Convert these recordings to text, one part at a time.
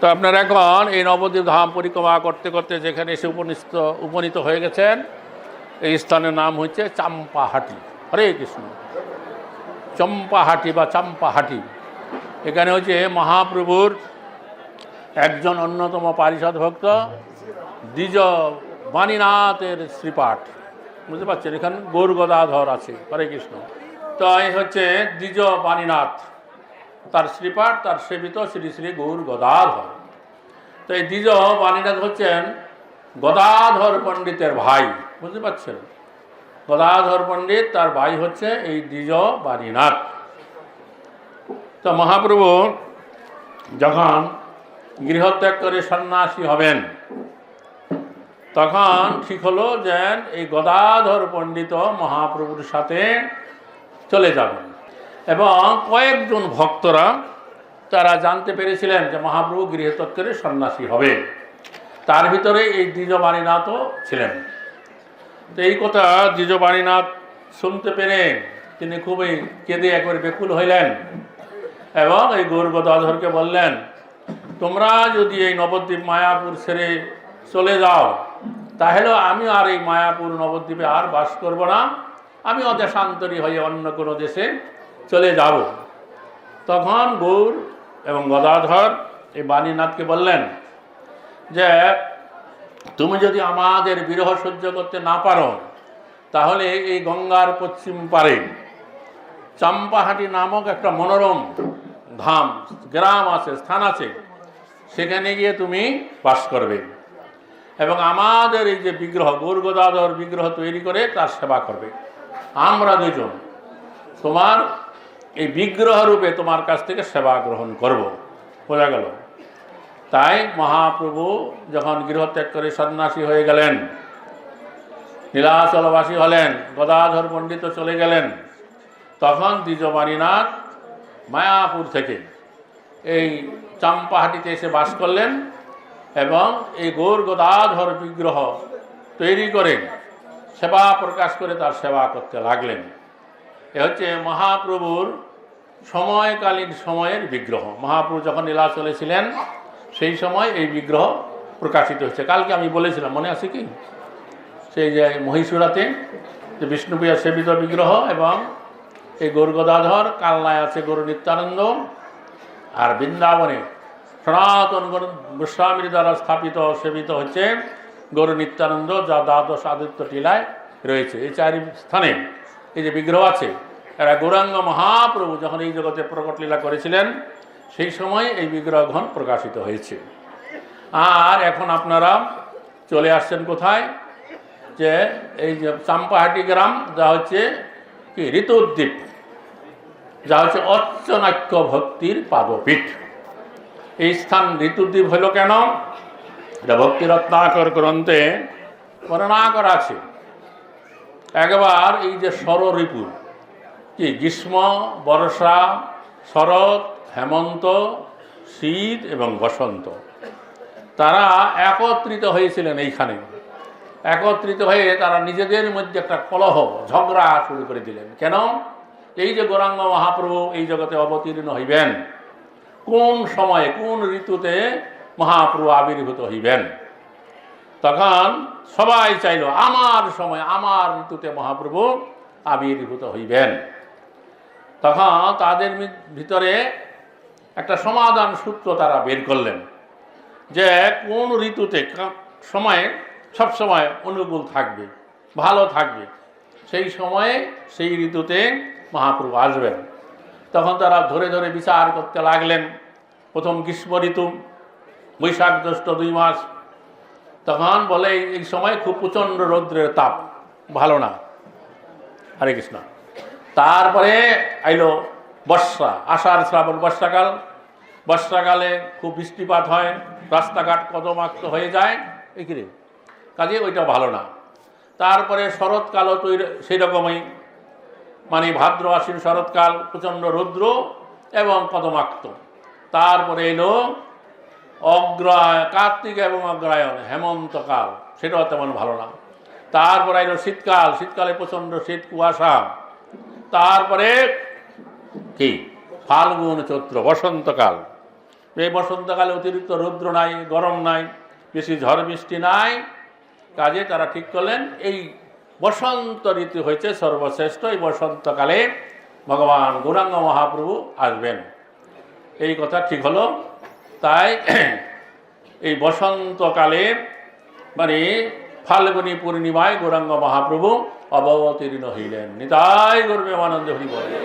তো আপনারা এখন এই নবদ্বীপ ধাম পরিক্রমা করতে করতে যেখানে এসে উপনিত উপনীত হয়ে গেছেন, এই স্থানের নাম হচ্ছে চাম্পাহাটি। হরে কৃষ্ণ। চম্পাহাটি বা চাম্পাহাটি। এখানে হচ্ছে মহাপ্রভুর একজন অন্যতম পারিষদ ভক্ত দ্বিজ বাণীনাথের শ্রীপাঠ। বুঝতে পারছেন? এখানে গৌর গদাধর আছে। হরে কৃষ্ণ। তো এই হচ্ছে দ্বিজ বাণীনাথ তার শ্রীপাঠ, তার সেবিত শ্রী শ্রী গৌর গদাধর। তো এই দ্বিজ বাণীনাথ হচ্ছেন গদাধর পণ্ডিতের ভাই, বুঝতে পারছেন? গদাধর পণ্ডিত, তার ভাই হচ্ছে এই দ্বিজ বাণীনাথ। তো মহাপ্রভু যখন গৃহত্যাগ করে সন্ন্যাসী হবেন, তখন ঠিক হলো যে এই গদাধর পণ্ডিত মহাপ্রভুর সাথে চলে যাবেন। এবং কয়েকজন ভক্তরা তারা জানতে পেরেছিলেন যে মহাপ্রভু গৃহতত্ত্বের সন্ন্যাসী হবে। তার ভিতরে এই দ্বিজবাণীনাথও ছিলেন। তো এই কথা দ্বিজবাণীনাথ শুনতে পেরে তিনি খুবই কেঁদে একবারে বেকুল হইলেন এবং এই গৌর গদাধরকে বললেন, তোমরা যদি এই নবদ্বীপ মায়াপুর ছেড়ে চলে যাও, তাহলে আমি আর এই মায়াপুর নবদ্বীপে আর বাস করব না। আমি অদেশান্তরী হয়ে অন্য কোনো দেশে চলে যাব। তখন গৌর এবং গদাধর এই বাণীনাথকে বললেন যে, তুমি যদি আমাদের বিরহ সহ্য করতে না পারো, তাহলে এই গঙ্গার পশ্চিম পারে চাম্পাহাটি নামক একটা মনোরম ধাম, গ্রাম আছে, স্থান আছে, সেখানে গিয়ে তুমি বাস করবে। এবং আমাদের এই যে বিগ্রহ গৌরগদাধর বিগ্রহ তৈরি করে তার সেবা করবে। আমরা দুজন। তোমার এই বিগ্রহ রূপে তোমার কাছ থেকে সেবা গ্রহণ করব। বোঝা গেল? তাই মহাপ্রভু যখন গৃহত্যাগ করে সন্ন্যাসী হয়ে গেলেন, নীলাচলবাসী হলেন, গদাধর পণ্ডিত চলে গেলেন, তখন দ্বিজবাণীনাথ মায়াপুর থেকে এই চাম্পাহাটিতে এসে বাস করলেন এবং এই গৌর গদাধর বিগ্রহ তৈরি করে সেবা প্রকাশ করে তার সেবা করতে লাগলেন। এ হচ্ছে মহাপ্রভুর সময়কালীন সময়ের বিগ্রহ। মহাপ্রভু যখন লীলা চলেছিলেন, সেই সময় এই বিগ্রহ প্রকাশিত হচ্ছে কালকে আমি বলেছিলাম, মনে আছে কি? সেই যে মহীশূরাতে যে বিষ্ণুপ্রিয়া সেবিত বিগ্রহ এবং এই গৌর গদাধর কালনায় আছে গৌর নিত্যানন্দ আর বৃন্দাবনে সনাতন গোস্বামীর দ্বারা স্থাপিত, সেবিত হচ্ছে গৌর নিত্যানন্দ, যা দ্বাদশ আদিত্য টিলায় রয়েছে। এই চারি স্থানে এই যে বিগ্রহ আছে এরা গৌরাঙ্গ মহাপ্রভু যখন এই জগতে প্রকট লীলা করেছিলেন, সেই সময় এই বিগ্রহগণ প্রকাশিত হয়েছে। আর এখন আপনারা চলে আসছেন কোথায়? যে এই যে চাম্পাহাটি গ্রাম, যা হচ্ছে কি, ঋতুদ্বীপ। যা হচ্ছে অচ্চনাক্য ভক্তির পাদপীঠ। এই স্থান ঋতুদ্বীপ হলো কেন? এটা ভক্তিরত্নাকর গ্রন্থে বর্ণনা করা আছে। একবার এই যে ষড় ঋতু কি? গ্রীষ্ম, বর্ষা, শরৎ, হেমন্ত, শীত এবং বসন্ত। তারা একত্রিত হয়েছিলেন এইখানে। একত্রিত হয়ে তারা নিজেদের মধ্যে একটা কলহ, ঝগড়া শুরু করে দিলেন। কেন? এই যে গৌরাঙ্গ মহাপ্রভু এই জগতে অবতীর্ণ হইবেন, কোন সময়ে, কোন ঋতুতে মহাপ্রভু আবির্ভূত হইবেন? তখন সবাই চাইল, আমার সময়, আমার ঋতুতে মহাপ্রভু আবির্ভূত হইবেন। তখন তাদের ভিতরে একটা সমাধান সূত্র তারা বের করলেন যে কোন ঋতুতে সময়ে, সব সময় অনুকূল থাকবে, ভালো থাকবে। সেই সময়ে সেই ঋতুতে মহাপ্রভু আসবেন। তখন তারা ধরে ধরে বিচার করতে লাগলেন। প্রথম গ্রীষ্ম ঋতু, বৈশাখ জ্যৈষ্ঠ দুই মাস। তখন বলে, এই সময় খুব প্রচণ্ড রৌদ্রের তাপ, ভালো না। হরে কৃষ্ণ। তারপরে আইলো বর্ষা, আষাঢ় শ্রাবণ বর্ষাকাল। বর্ষাকালে খুব বৃষ্টিপাত হয়, রাস্তাঘাট কদমাক্ত হয়ে যায় কিরে কাজে ওইটা ভালো না। তারপরে শরৎকালও তৈরি সেই রকমই মানে ভাদ্র আশ্বিন শরৎকাল, প্রচণ্ড রৌদ্র এবং কদমাক্ত। তারপরে এলো অগ্রহায়, কার্তিক এবং অগ্রায়ণ হেমন্তকাল। সেটাও তেমন ভালো না। তারপরে এলো শীতকাল, শীতকালে প্রচণ্ড শীত, কুয়াশা। তারপরে কি? ফাল্গুন চৈত্র, বসন্তকাল। এই বসন্তকালে অতিরিক্ত রৌদ্র নাই, গরম নাই, বেশি ঝড় বৃষ্টি নাই। কাজে তারা ঠিক করলেন, এই বসন্ত ঋতু হয়েছে সর্বশ্রেষ্ঠ, এই বসন্তকালে ভগবান গৌরাঙ্গ মহাপ্রভু আসবেন। এই কথা ঠিক হলো। তাই এই বসন্তকালে মানে ফাল্গুনী পূর্ণিমায় গৌরাঙ্গ মহাপ্রভু অবতীর্ণ হইলেন। নিতাই গর্বে আনন্দ হরি বলে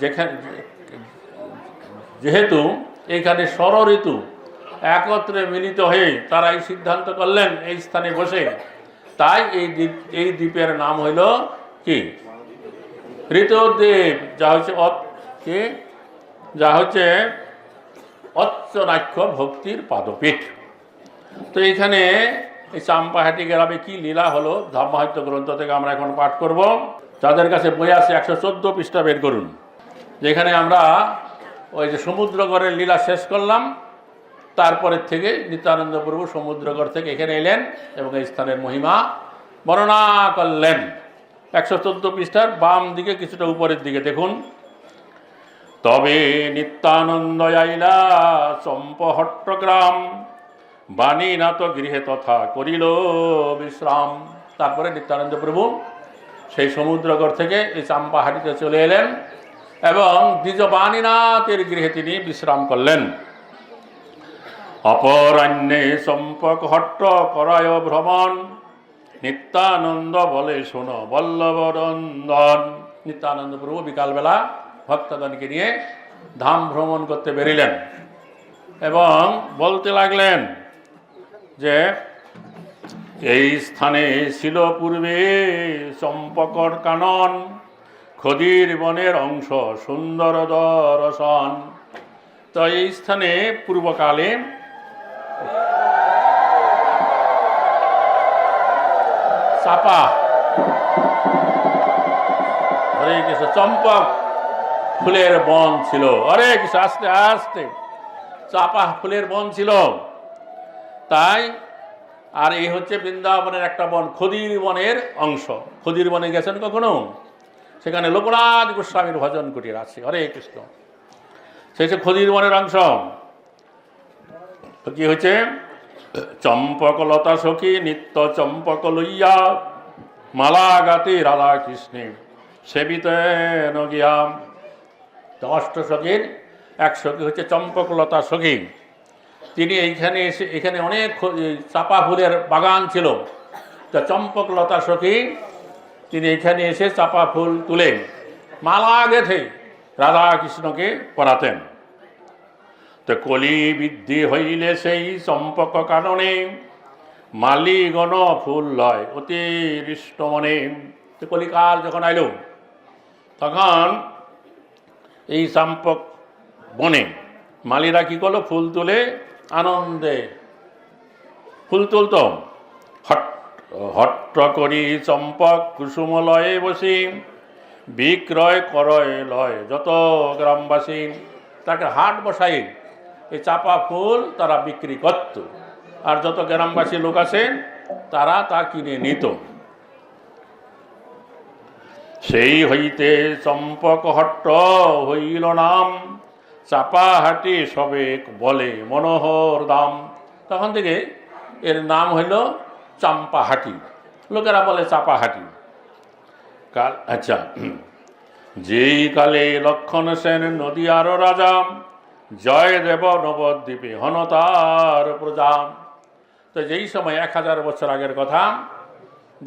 যেখানে যেহেতু এখানে ষড় ঋতু একত্রে মিলিত হয়ে তারা এই সিদ্ধান্ত করলেন, এই স্থানে বসে। তাই এই দ্বীপ এই দ্বীপের নাম হইল কি? ঋতুদ্বীপ। যা হচ্ছে কি? যা হচ্ছে অচ্চনাক্ষ ভক্তির পাদপীঠ। তো এখানে এই চাম্পাহাটি গ্রামে কি লীলা হলো ধর্মাহিত্য গ্রন্থ থেকে আমরা এখন পাঠ করব। যাদের কাছে বই আছে, একশো চোদ্দ পৃষ্ঠা বের করুন। যেখানে আমরা ওই যে সমুদ্রগড়ের লীলা শেষ করলাম। তারপরের থেকে নিত্যানন্দ প্রভু সমুদ্রগড় থেকে এখানে এলেন এবং এই স্থানের মহিমা বর্ণনা করলেন। একশো চোদ্দ পৃষ্ঠার বাম দিকে কিছুটা উপরের দিকে দেখুন। তবে নিত্যানন্দ আইলা চম্পহট্টগ্রাম। বাণীনাথ গৃহে তথা করিল বিশ্রাম। তারপরে নিত্যানন্দ প্রভু সেই সমুদ্রগড় থেকে এই চাম্পাহাটিতে চলে এলেন এবং দ্বিজ বাণীনাথের গৃহে তিনি বিশ্রাম করলেন। অপরাহ্নে চম্পক হট্ট করায় ভ্রমণ। নিত্যানন্দ বলে, শোনো বল্লভরন্দন নিত্যানন্দ প্রভু বিকালবেলা ভক্তগণকে নিয়ে ধাম ভ্রমণ করতে বেরিলেন এবং বলতে লাগলেন যে এই স্থানে ছিল পূর্বে চম্পকর কানন, খদির বনের অংশ, সুন্দর দর্শন। তো এই স্থানে পূর্বকালে চাপা। হরে কৃষ্ণ, চম্পক ফুলের বন ছিল। হরে কৃষ্ণ, আস্তে আস্তে। চাপা ফুলের বন ছিল। তাই আর এই হচ্ছে বৃন্দাবনের একটা বন, খদির বনের অংশ। খদির বনে গেছেন কখনো? সেখানে লোকনাথ গোস্বামীর ভজন কুটির আছে, হরে কৃষ্ণ। সে হচ্ছে খদির বনের অংশ। কি হচ্ছে চম্পক লতা সখী নিত্য চম্পক লইয়া মালা গাতে রাধা কৃষ্ণে সেবিত অষ্ট সখীর, এক সখী হচ্ছে চম্পকলতা সখী। তিনি এইখানে এসে, এখানে অনেক চাপা ফুলের বাগান ছিল। তা চম্পকলতা সখী, তিনি এখানে এসে চাপা ফুল তুলে মালা গেথে রাধা কৃষ্ণকে পরাতেন। তো কলি বৃদ্ধি হইলে সেই চম্পক কারণে মালিগণ ফুল লয় অতিরিষ্ট মনে। তো কলিকাল যখন আইল, তখন এই চম্পক বনে মালিরা কি করল? ফুল তুলে আনন্দে। ফুল তুলত হট হট্ট করি চম্পক কুসুমলয়ে বসি। বিক্রয় করয় লয় যত গ্রামবাসী। তাকে হাট বসাই। এই চাপা ফুল তারা বিক্রি করত। আর যত গ্রামবাসী লোক আছে, তারা তা কিনে নিত। সেই হইতে চম্পক হট্ট হইল নাম। চাপাহাটি সবে বলে মনোহর দাম। তখন থেকে এর নাম হইল চাম্পাহাটি। লোকেরা বলে চাপাহাটি। কাল আচ্ছা যেই কালে লক্ষণ সেন নদীয়ার রাজা, জয় দেব নবদ্বীপে হনতার প্রজা। তো যেই সময় এক হাজার বছর আগের কথা,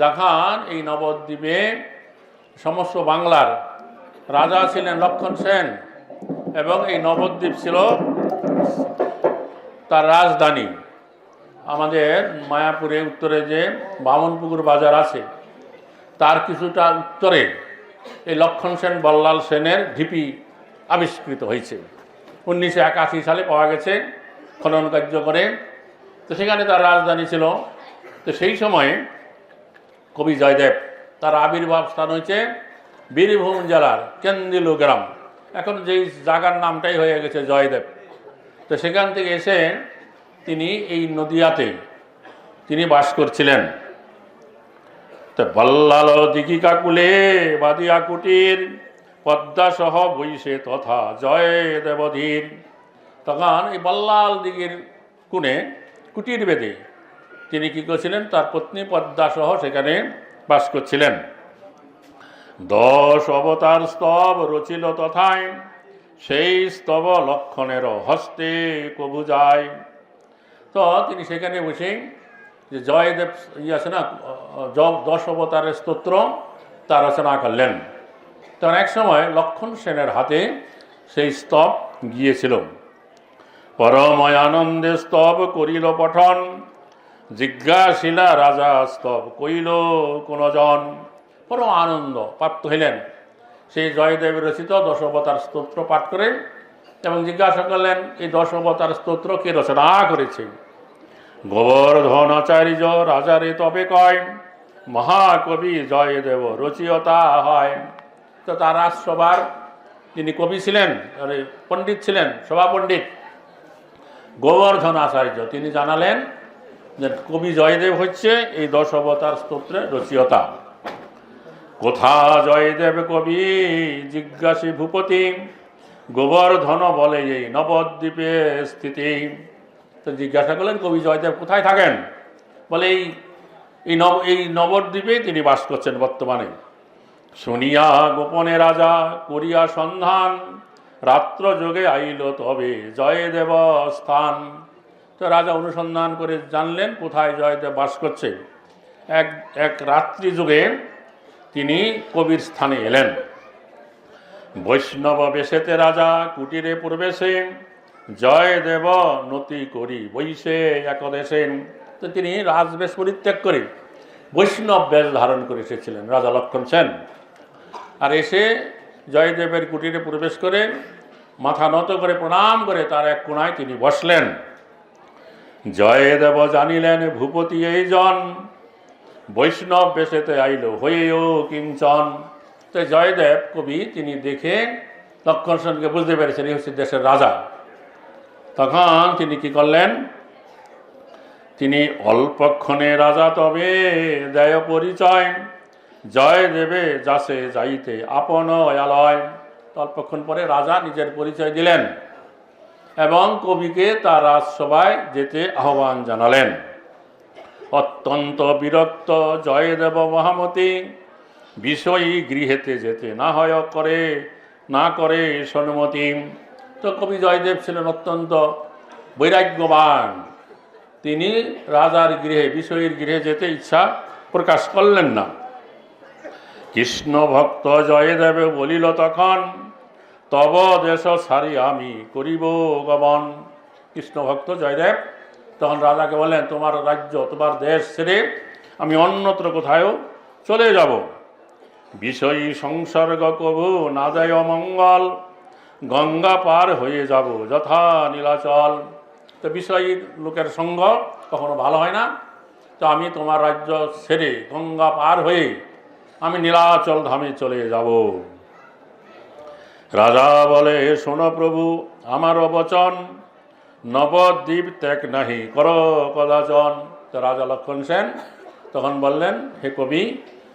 দেখান এই নবদ্বীপে সমস্ত বাংলার রাজা ছিলেন লক্ষণ সেন। এবং এই নবদ্বীপ ছিল তার রাজধানী। আমাদের মায়াপুরে, উত্তরে যে বামনপুকুর বাজার আছে, তার কিছুটা উত্তরে এই লক্ষণ সেন বল্লাল সেনের ঢিপি আবিষ্কৃত হয়েছে। উনিশশো একাশি সালে পাওয়া গেছে খনন কার্য করে। তো সেখানে তার রাজধানী ছিল। তো সেই সময়ে কবি জয়দেব তার আবির্ভাব স্থান হয়েছে বীরভূম জেলার কেন্দিলু গ্রাম। এখন যেই জায়গার নামটাই হয়ে গেছে জয়দেব। তো সেখান থেকে এসে তিনি এই নদিয়াতে তিনি বাস করছিলেন। তো বল্লাল দিঘিকা কুলে বাদিয়া কুটির পদ্মাসহ বৈশে তথা জয় দেবধীর তখন এই বল্লাল দিঘির কুণে কুটির বেদে তিনি কী করছিলেন? তার পত্নী পদ্মা সহ সেখানে বাস করছিলেন। দশ অবতার স্তব রচিল তথায়, সেই স্তব লক্ষণের হস্তে কবু যায়। তো তিনি সেখানে বসে যে জয়দেব ইয়ে আছে না দশ অবতারের স্তোত্র তার রচনা করলেন। তখন এক সময় লক্ষণ সেনের হাতে সেই স্তব গিয়েছিল। পরময় আনন্দে স্তব করিল পঠন, জিজ্ঞাসিলা রাজা স্তব কইল কোন জন পরম আনন্দ প্রাপ্ত হইলেন। সেই জয়দেবের রচিত দশ অবতার স্তোত্র পাঠ করে এবং জিজ্ঞাসা করলেন, এই দশ অবতার স্তোত্র কে রচনা করেছে? গোবর্ধন আচার্য রাজারে তবে কয়, মহাকবি জয়দেব রচিয়তা হয়। তো তার রাজসভার তিনি কবি ছিলেন আরে পণ্ডিত ছিলেন সভা পণ্ডিত গোবর্ধন আচার্য তিনি জানালেন যে কবি জয়দেব হচ্ছে এই দশ অবতার স্তোত্রের রচিয়তা। কোথা জয়দেব কবি? জিজ্ঞাসী ভূপতি। গোবর্ধন বলে এই নবদ্বীপে স্থিতি। তো জিজ্ঞাসা করলেন, কবি জয়দেব কোথায় থাকেন? বলে, এই এই নব, এই নবদ্বীপে তিনি বাস করছেন বর্তমানে। শুনিয়া গোপনে রাজা করিয়া সন্ধান রাত্র যোগে আইল তবে জয়দেব স্থান। তো রাজা অনুসন্ধান করে জানলেন, কোথায় জয়দেব বাস করছে। এক এক রাত্রি যুগে তিনি কবির স্থানে এলেন। বৈষ্ণব বেশেতে রাজা, কুটিরে প্রবেশে, জয় দেব, নতি করি বৈশে একদেশে। তো তিনি রাজবেশ পরিত্যাগ করে বৈষ্ণব বেশ ধারণ করে এসেছিলেন, রাজা লক্ষণ সেন। আর এসে জয়দেবের কুটিরে প্রবেশ করে মাথা নত করে প্রণাম করে তার এক কোণায় তিনি বসলেন। জয়দেব জানিলেন, ভূপতি এই জন বৈষ্ণব বেশেতে আইল, হয়েও কিঞ্চন তো জয়দেব কবি তিনি দেখে লক্ষণ বুঝতে পেরেছেন, এই হচ্ছে দেশের রাজা। তখন তিনি কি করলেন? তিনি অল্পক্ষণে রাজা, তবে দেয় পরিচয়। জয় দেবে যাসে যাইতে আপন আলয়। অল্পক্ষণ পরে রাজা নিজের পরিচয় দিলেন এবং কবিকে তার রাজসভায় যেতে আহ্বান জানালেন। অত্যন্ত বিরক্ত, জয়দেব মহামতি, বিষয়ী গৃহেতে যেতে না হয় করে না করে সন্মতি। তো কবি জয়দেব ছিলেন অত্যন্ত বৈরাগ্যবান। তিনি রাজার গৃহে, বিষয়ীর গৃহে যেতে ইচ্ছা প্রকাশ করলেন না। কৃষ্ণ ভক্ত জয়দেবে বলিল তখন, তব দেশ সারি আমি করিব গমন। কৃষ্ণ ভক্ত জয়দেব তখন রাজাকে বলেন তোমার রাজ্য, তোমার দেশ ছেড়ে আমি অন্যত্র কোথায়ও চলে যাব। বিষয়ী সংসর্গ কবু না যায় মঙ্গল গঙ্গা পার হয়ে যাব যথা নীলাচল। তো বিষয়ী লোকের সঙ্গ কখনো ভালো হয় না। তো আমি তোমার রাজ্য ছেড়ে গঙ্গা পার হয়ে আমি নীলাচল ধামে চলে যাব। রাজা বলে, শোনো প্রভু, আমার বচন নবদ্বীপ ত্যাগ নাহি। কর, কদাচন। তো রাজা লক্ষণ সেন তখন বললেন, হে কবি,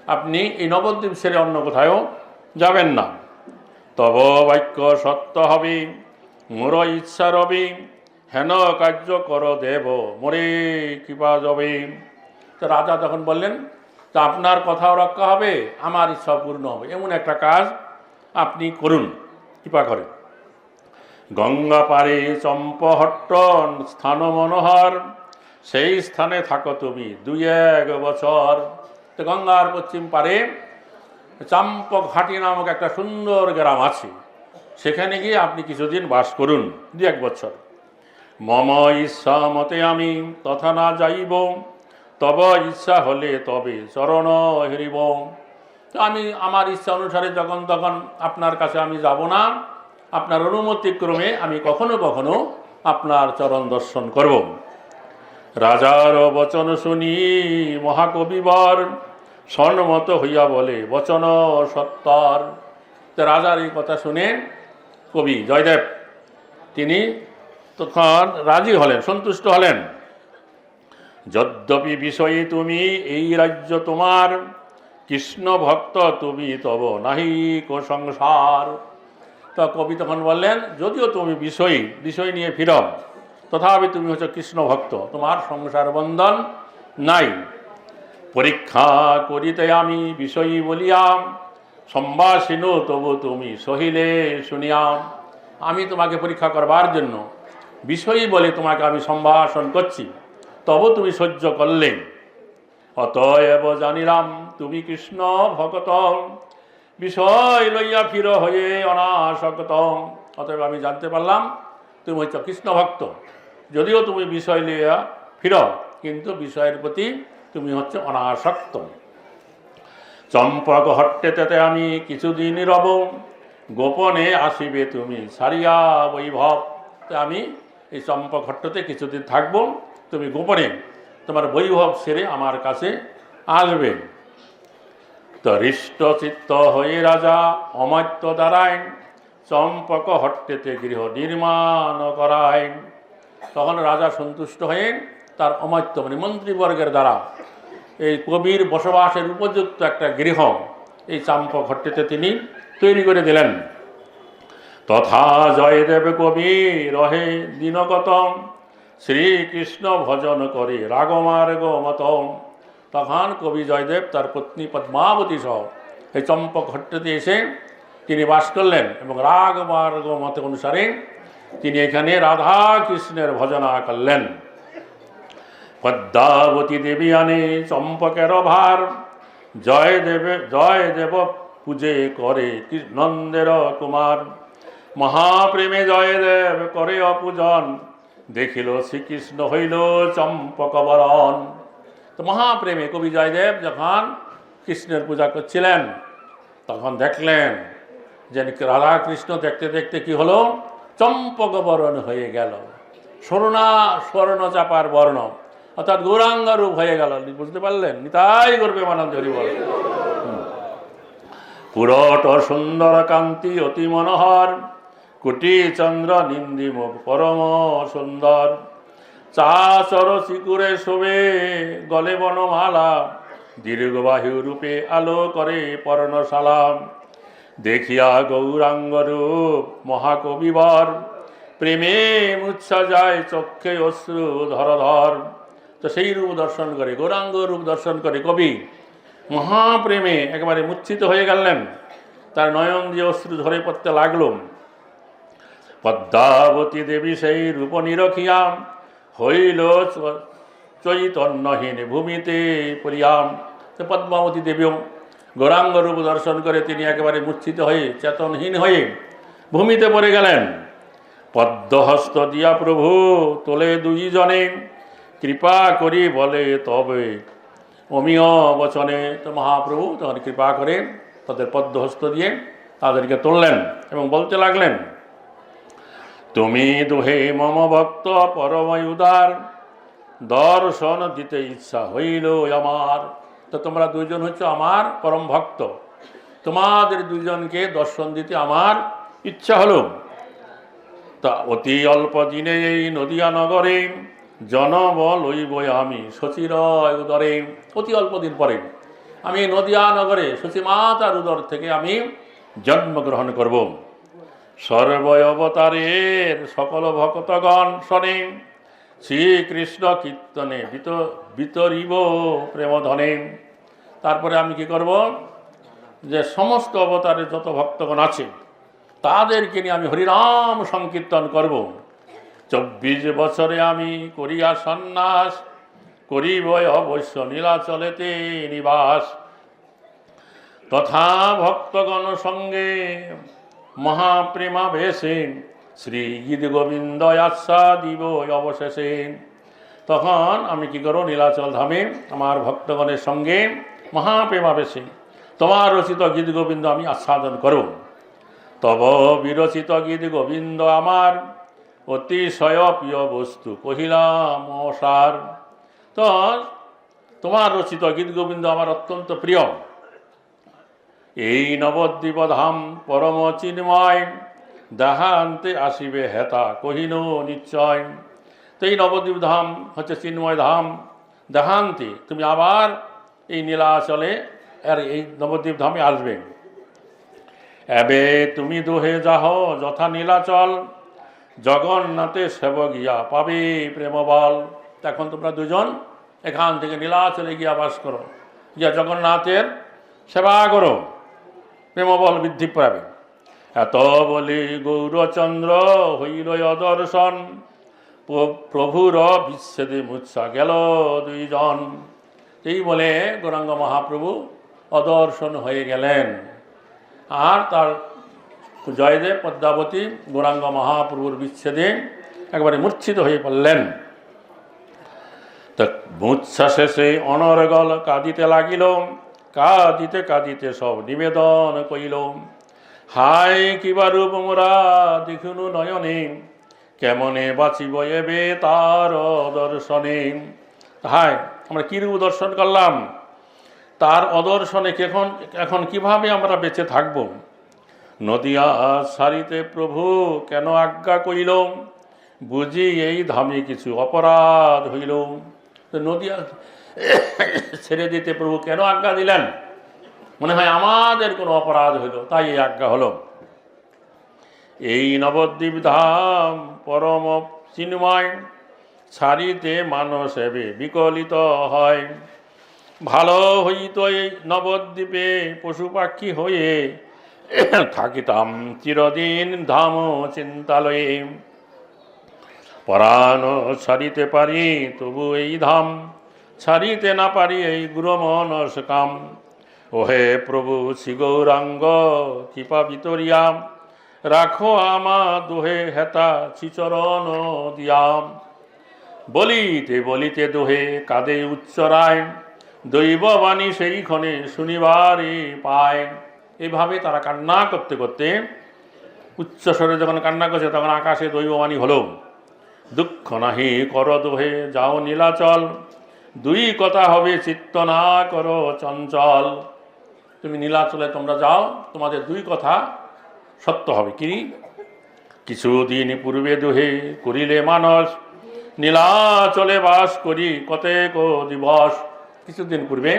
আপনি এই নবদ্বীপ ছেড়ে অন্য কোথাও যাবেন না। তব বাক্য সত্য হবে। মোর ইচ্ছা রবি, হেন কার্য কর দেব, মোরে কৃপা যাবে তো রাজা তখন বললেন, তা আপনার কথাও রক্ষা হবে, আমার ইচ্ছা পূর্ণ হবে। এমন একটা কাজ আপনি করুন, কৃপা করে গঙ্গা পারে চম্পহট্টন স্থান মনোহর। সেই স্থানে থাকো তুমি দুই এক বছর। তো গঙ্গার পশ্চিম পারে চাম্পক ঘাটি নামক একটা সুন্দর গ্রাম আছে। সেখানে গিয়ে আপনি কিছুদিন বাস করুন, দু এক বছর। মম ইচ্ছা মতে আমি তথা না যাইব, তব ইচ্ছা হলে তবে চরণ হেরিব। আমি, আমার ইচ্ছা অনুসারে যখন তখন আপনার কাছে আমি যাব না আপনার অনুমতিক্রমে আমি কখনো কখনো আপনার চরণ দর্শন করব। রাজার বচন শুনি, মহাকবিবর স্বর্ণমত হইয়া বলে, বচন সত্তর। রাজার এই কথা শুনে কবি জয়দেব, তিনি তখন রাজি হলেন, সন্তুষ্ট হলেন। যদ্যপি বিষয়ে তুমি এই রাজ্য তোমার কৃষ্ণ ভক্ত তুমি তব নাহি কো সংসার। তো কবি তখন বললেন, যদিও তুমি বিষয়ী, বিষয় নিয়ে ফিরো তথাপি তুমি হচ্ছে কৃষ্ণ ভক্ত, তোমার সংসার বন্ধন নাই। পরীক্ষা করিতে আমি বিষয়ী বলিয়াম, সম্ভাষিনু তবু তুমি সহিলে শুনিয়াম। আমি তোমাকে পরীক্ষা করবার জন্য বিষয়ী বলে তোমাকে আমি সম্ভাষণ করছি, তবু তুমি সহ্য করলে। অতএব জানিলাম, তুমি কৃষ্ণ ভকত। বিষয় লইয়া ফির হয়ে অনাসক্ত অতএব আমি জানতে পারলাম, তুমি হচ্ছে কৃষ্ণ ভক্ত। যদিও তুমি বিষয় লইয়া ফির, কিন্তু বিষয়ের প্রতি তুমি হচ্ছে অনাসক্ত। চম্পক হট্টেতে আমি কিছুদিন রব, গোপনে আসিবে তুমি সারিয়া বৈভব। আমি এই চম্পক হট্টতে কিছুদিন থাকব, তুমি গোপনে তোমার বৈভব সেরে আমার কাছে আসবে। তো হৃষ্টচিত্ত হয়ে রাজা অমাত্য দ্বারায় চম্পক হট্টেতে গৃহ নির্মাণ করায় তখন রাজা সন্তুষ্ট হয়ে তার অমাত্য মানে মন্ত্রীবর্গের দ্বারা এই কবির বসবাসের উপযুক্ত একটা গৃহ এই চাম্পক হট্টেতে তিনি তৈরি করে দিলেন। তথা জয়দেব কবি রহে দিনগতম, শ্রীকৃষ্ণ ভজন করে রাগমার্গ মতম। তখন কবি জয়দেব, তার পত্নী পদ্মাবতী সহ এই চম্পক হট্টতে এসে তিনি বাস করলেন এবং রাগমার্গ মত অনুসারে তিনি এখানে রাধা কৃষ্ণের ভজনা করলেন। পদ্মাবতী দেবী আনে চম্পকের ভার জয় দেবে জয় দেব পূজে করে নন্দের কুমার। মহাপ্রেমে জয়দেব করে অপূজন, দেখিল শ্রীকৃষ্ণ হইল চম্পকবরণ তো মহাপ্রেমে কবি জয়দেব যখন কৃষ্ণের পূজা করছিলেন, তখন দেখলেন যে রাধা কৃষ্ণ দেখতে দেখতে কি হলো? চম্পকবরণ হয়ে গেল। স্বর্ণা, স্বর্ণ চাপার বর্ণ, অর্থাৎ গৌরাঙ্গ রূপ হয়ে গেল। বুঝতে পারলেন? নিতাই করবে মানন্দ হরি বল। পুরট সুন্দর কান্তি অতি মনোহর, কুটি চন্দ্র নিন্দি মুখ পরম সুন্দর। চাচর শিকুরে শোভে গলে বনমালা, দীর্ঘবাহু রূপে আলো করে পর্ণশালা। দেখিয়া গৌরাঙ্গ রূপ মহাকবিবর, প্রেমে মুচ্ছা যায় চক্ষে অশ্রু ধর ধর। তো সেই রূপ দর্শন করে, গৌরাঙ্গ রূপ দর্শন করে কবি মহাপ্রেমে একেবারে মুচ্ছিত হয়ে গেলেন। তার নয়ন দিয়ে অশ্রু ধরে পড়তে লাগল। পদ্মাবতী দেবী সেই রূপ নিরখিয়া হইল চৈতন্যহীন ভূমিতে পরিয়াম। পদ্মাবতী দেবীও গৌরাঙ্গ রূপ দর্শন করে তিনি একেবারে মূর্ছিত হয়ে চেতনহীন হয়ে ভূমিতে পড়ে গেলেন। পদ্মহস্ত দিয়া প্রভু, তোলে দুইজনে। কৃপা করি বলে তবে অমীয় বচনে তো মহাপ্রভু তখন কৃপা করে তাদের পদ্মহস্ত দিয়ে তাদেরকে তুললেন এবং বলতে লাগলেন তুমি দুহে মম ভক্ত পরময় উদার দর্শন দিতে ইচ্ছা হইল আমার। তো তোমরা দুইজন হচ্ছে আমার পরম ভক্ত। তোমাদের দুইজনকে দর্শন দিতে আমার ইচ্ছা হলো। তা অতি অল্প দিনে এই নদিয়া নগরে জনম লইব আমি শচীরয় উদরে। অতি অল্প দিন পরে আমি নদিয়া নগরে শচীমাতার উদর থেকে আমি জন্মগ্রহণ করব। সর্বয় অবতারের সকল ভক্তগণ শনে, শ্রীকৃষ্ণ কীর্তনে বিত, বিতরিব প্রেমধনে তারপরে আমি কি করব? যে সমস্ত অবতারের যত ভক্তগণ আছে, তাদেরকে নিয়ে আমি হরিনাম সংকীর্তন করব। চব্বিশ বছরে আমি করিয়া সন্ন্যাস, করিব অবশ্য নীলাচলেতে নিবাস। তথা ভক্তগণ সঙ্গে মহাপ্রেমা ভেসে শ্রী গীত গোবিন্দ আশ্বা দিব অবশেষে। তখন আমি কি করব নীলাচল ধামে আমার ভক্তগণের সঙ্গে মহাপ্রেমা ভেসে তোমার রচিত গীত গোবিন্দ আমি আস্বাদন করব। তব বিরচিত গীত গোবিন্দ আমার অতিশয় প্রিয় বস্তু কহিলাম অসার তো তোমার রচিত গীত গোবিন্দ আমার অত্যন্ত প্রিয়। এই নবদ্বীপ ধাম পরম চিন্ময়, দেহান্তে আসিবে হেতা, কহিন নিশ্চয়। তো এই নবদ্বীপ ধাম হচ্ছে চিন্ময় ধাম দেহান্তে তুমি আবার এই নীলাচলে আর এই নবদ্বীপ ধামে আসবে। এবে তুমি দোহে যাহ যথা নীলাচল, জগন্নাথে সেবক গিয়া পাবে প্রেম বল এখন তোমরা দুজন এখান থেকে নীলাচলে গিয়া বাস করো, গিয়া জগন্নাথের সেবা করো। প্রেমবল বৃদ্ধি পাবে। এত বলি গৌরচন্দ্র হইল অদর্শন প্র- প্রভুর বিচ্ছেদে মুচ্ছা গেল দুইজন। এই বলে গৌরাঙ্গ মহাপ্রভু অদর্শন হয়ে গেলেন। আর তার জয়দেব পদ্মাবতী গৌরাঙ্গ মহাপ্রভুর বিচ্ছেদে একবারে মূর্ছিত হয়ে পড়লেন। তা মুচ্ছা শেষে অনর্গল কাঁদিতে লাগিল। কাঁদিতে কাঁদিতে সব নিবেদন কইল। হাই কিবা রূপ মোরা, দেখুনু নয়নে। কেমনে বাঁচিব এবে তার দর্শনে? হাই আমরা কি রূপ দর্শন করলাম? তার অদর্শনে এখন এখন কীভাবে আমরা বেঁচে থাকব? নদিয়া সারিতে প্রভু কেন আজ্ঞা কইল বুঝি এই ধামে কিছু অপরাধ হইল। নদিয়া ছেড়ে দিতে প্রভু কেন আজ্ঞা দিলেন? মনে হয় আমাদের কোনো অপরাধ হইল তাই এই আজ্ঞা হলো। এই নবদ্বীপ ধাম পরম চিন্ময় ছাড়িতে মানস এবে বিকলিত হয়। ভালো হইত এই নবদ্বীপে পশু পাখি হয়ে, থাকিতাম চিরদিন ধাম চিন্তালয়ে। পরাণ ছাড়িতে পারি তবু এই ধাম ছাড়িতে না পারি এই গুরমনস কাম ওহে প্রভু শ্রী গৌরাঙ্গ কৃপা বিতরিয়াম। রাখো আমা দুহে হেতা চিচরণ দিয়াম। বলিতে বলিতে দোহে কাঁদে উচ্চরায় দৈববাণী সেইক্ষণে শুনিবারে পায়। এভাবে তারা কান্না করতে করতে উচ্চস্বরে যখন কান্না করছে, তখন আকাশে দৈববাণী হলো। দুঃখ নাহি, কর দোহে, যাও নীলাচল। দুই কথা হবে, চিত্ত না করো, চঞ্চল। তুমি নীলাচলে তোমরা যাও, তোমাদের দুই কথা সত্য হবে কি? কিছুদিন পূর্বে দুহে করিলে মানস, নীলাচলে বাস করি কতেক দিবস। কিছুদিন পূর্বে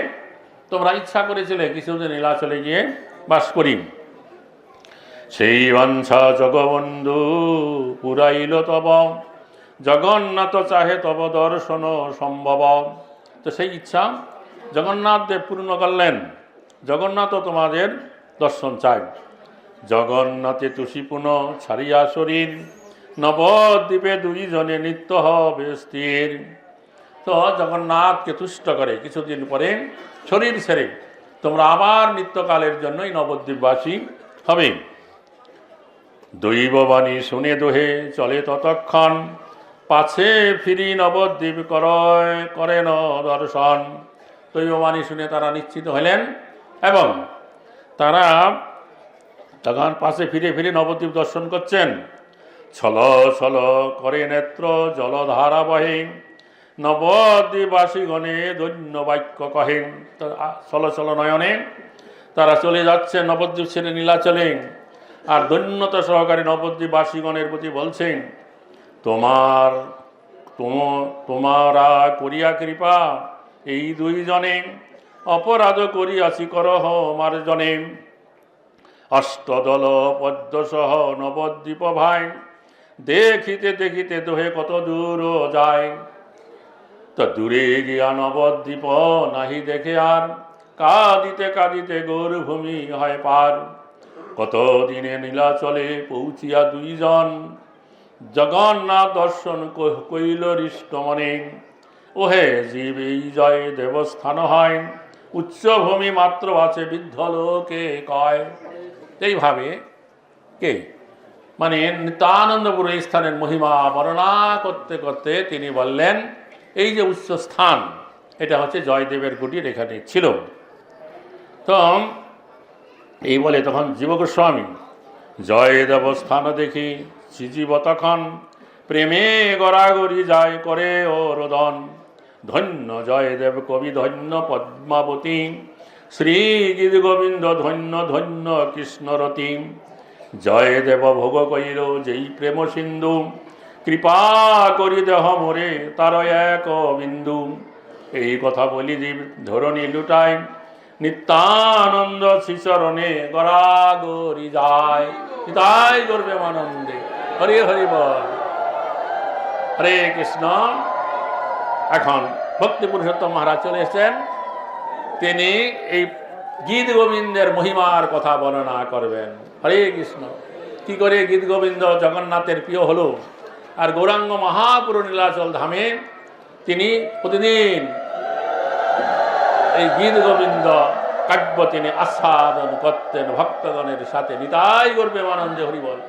তোমরা ইচ্ছা করেছিলে কিছুদিন নীলাচলে গিয়ে বাস করি। সেই বাঞ্ছা জগবন্ধু পুরাইল তব, জগন্নাথ চাহে তব দর্শন সম্ভব। তো সেই ইচ্ছা জগন্নাথ দেব পূর্ণ করলেন। জগন্নাথও তোমাদের দর্শন চাই। জগন্নাথে তুষি পুন ছাড়িয়া শরীর, নবদ্বীপে দুইজনে নিত্য হবে স্থির। তো জগন্নাথকে তুষ্ট করে কিছুদিন পরে শরীর ছেড়ে তোমরা আবার নিত্যকালের জন্যই নবদ্বীপবাসী হবে। দৈববাণী শুনে দোহে চলে ততক্ষণ। পাছে ফিরি নবদ্বীপ করয় করেন দর্শন দৈববাণী শুনে তারা নিশ্চিত হলেন এবং তারা তখন পাশে ফিরে ফিরে নবদ্বীপ দর্শন করছেন। ছল ছল করে নেত্র জলধারা বহে, নবদ্বীপবাসীগণে দৈন্য বাক্য কহেন ছল ছল নয়নে তারা চলে যাচ্ছে নবদ্বীপ ছেড়ে নীলাচলে। আর দৈন্যতা সহকারে নবদ্বীপবাসীগণের প্রতি বলছেন তোমার, তোম, তোমারা করিয়া কৃপা, এই দুইজনে অপরাধ করিয়াছি করহ মার্জনে অষ্টদল পদ্মসহ নবদ্বীপ ভাই, দেখিতে দেখিতে দোহে কত দূর যায়। তো দূরে গিয়া নবদ্বীপ নাহি দেখে আর, কাঁদিতে কাঁদিতে গৌরভূমি হয় পার। কত দিনে নীলাচলে পৌঁছিয়া দুইজন জগন্নাথ দর্শন ক- কইল হৃষ্ট মনে ওহে জীব এই জয় দেবস্থান হয় উচ্চভূমি মাত্র আছে বৃদ্ধ লোকে কয়। এইভাবে কে? মানে নিত্যানন্দপুর এই স্থানের মহিমা বর্ণনা করতে করতে তিনি বললেন, এই যে উচ্চ স্থান, এটা হচ্ছে জয়দেবের কুটির এখানে ছিল। তো এই বলে তখন জীবগোস্বামী জয়দেব স্থান দেখি তখন প্রেমে গড়াগড়ি যায় করে ও রোদন। ধন্য জয়দেব কবি, ধন্য পদ্মাবতী। শ্রী গীত গোবিন্দ, ধন্য ধন্য কৃষ্ণরতী। জয়দেব ভোগ কইল যেই প্রেম সিন্ধু। কৃপা করি দেহ মোরে তার এক বিন্দু। এই কথা বলি জীব ধরণী লুটায় নিত্যানন্দ শিশরণে গড়াগড়ি যায়। নিতাই করবে আনন্দে। হরে হরি বল। হরে কৃষ্ণ। এখন ভক্তি পুরুষোত্তম মহারাজ চলে এসেছেন। তিনি এই গীত গোবিন্দের মহিমার কথা বর্ণনা করবেন। হরে কৃষ্ণ। কি করে গীত গোবিন্দ জগন্নাথের প্রিয় হলো? আর গৌরাঙ্গ মহাপুর নীলাচল ধামে তিনি প্রতিদিন এই গীত গোবিন্দ কাব্য তিনি আস্বাদন করতেন, ভক্তগণের সাথে। নিতাই করবে আনন্দে হরিবল